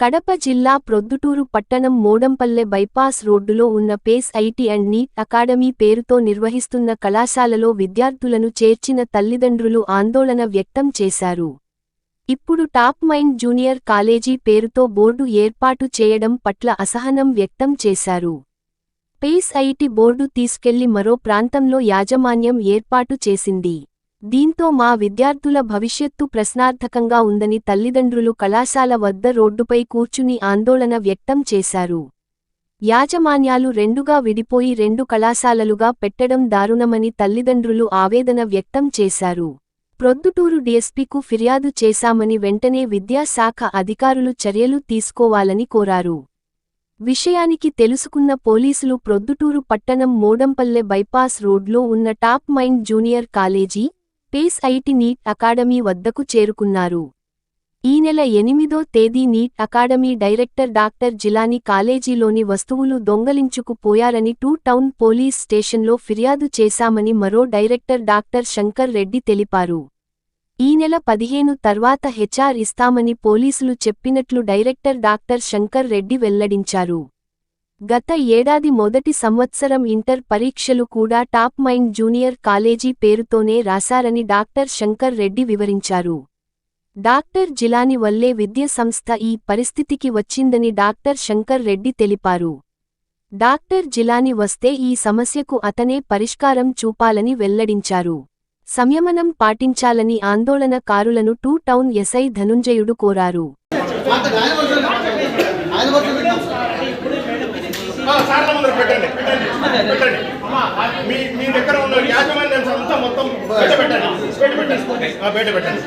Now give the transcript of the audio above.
కడప జిల్లా ప్రొద్దుటూరు పట్టణం మోడంపల్లె బైపాస్ రోడ్డులో ఉన్న pace IT and NEET academy పేరుతో నిర్వహిస్తున్న కళాశాలలో విద్యార్థులను చేర్చిన తల్లిదండ్రులు ఆందోళన వ్యక్తం చేశారు. ఇప్పుడు టాప్ మైండ్ జూనియర్ కాలేజీ పేరుతో బోర్డు ఏర్పాటు చేయడం పట్ల అసహనం వ్యక్తం చేశారు. పేస్ ఐటీ బోర్డు తీసుకెళ్ళి మరో ప్రాంతంలో యాజమాన్యం ఏర్పాటు చేసింది. దీంతో మా విద్యార్థుల భవిష్యత్తు ప్రశ్నార్థకంగా ఉందని తల్లిదండ్రులు కళాశాల వద్ద రోడ్డుపై కూర్చుని ఆందోళన వ్యక్తం చేశారు. యాజమాన్యాలు రెండుగా విడిపోయి రెండు కళాశాలలుగా పెట్టడం దారుణమని తల్లిదండ్రులు ఆవేదన వ్యక్తం చేశారు. ప్రొద్దుటూరు డీఎస్పీకు ఫిర్యాదు చేశామని వెంటనే విద్యాశాఖ అధికారులు చర్యలు తీసుకోవాలని కోరారు. విషయానికి తెలుసుకున్న పోలీసులు ప్రొద్దుటూరు పట్టణం మోడంపల్లె బైపాస్ రోడ్లో ఉన్న top mind junior college pace IT NEET academy వద్దకు చేరుకున్నారు. ఈ నెల ఎనిమిదో తేదీ NEET academy director doctor Jilani కాలేజీలోని వస్తువులు దొంగలించుకు పోయారని టూ టౌన్ పోలీస్ స్టేషన్లో ఫిర్యాదు చేశామని మరో డైరెక్టర్ డాక్టర్ శంకర్ రెడ్డి తెలిపారు. ఈ నెల పదిహేను తర్వాత హెచ్ఆర్ ఇస్తామని పోలీసులు చెప్పినట్లు డైరెక్టర్ డాక్టర్ శంకర్ రెడ్డి వెల్లడించారు. గత ఏడాది మొదటి సంవత్సరం ఇంటర్ పరీక్షలు కూడా టాప్ మైండ్ జూనియర్ కాలేజీ పేరుతోనే రాశారని డాక్టర్ శంకర్ రెడ్డి వివరించారు. డాక్టర్ జిలాని వల్లే విద్యాసంస్థ ఈ పరిస్థితికి వచ్చిందని డాక్టర్ శంకర్ రెడ్డి తెలిపారు. డాక్టర్ జిలాని వస్తే ఈ సమస్యకు అతనే పరిష్కారం చూపాలని వెల్లడించారు. సంయమనం పాటించాలని ఆందోళనకారులను టూ టౌన్ ఎస్ఐ ధనుంజయుడు కోరారు. సార్ల ముందర పెట్టండి పెట్టండి పెట్టండి. మీ మీ దగ్గర ఉన్న యాజమాన్యం అంతా మొత్తం బయట పెట్టండి. బయట పెట్టండి బయట పెట్టండి.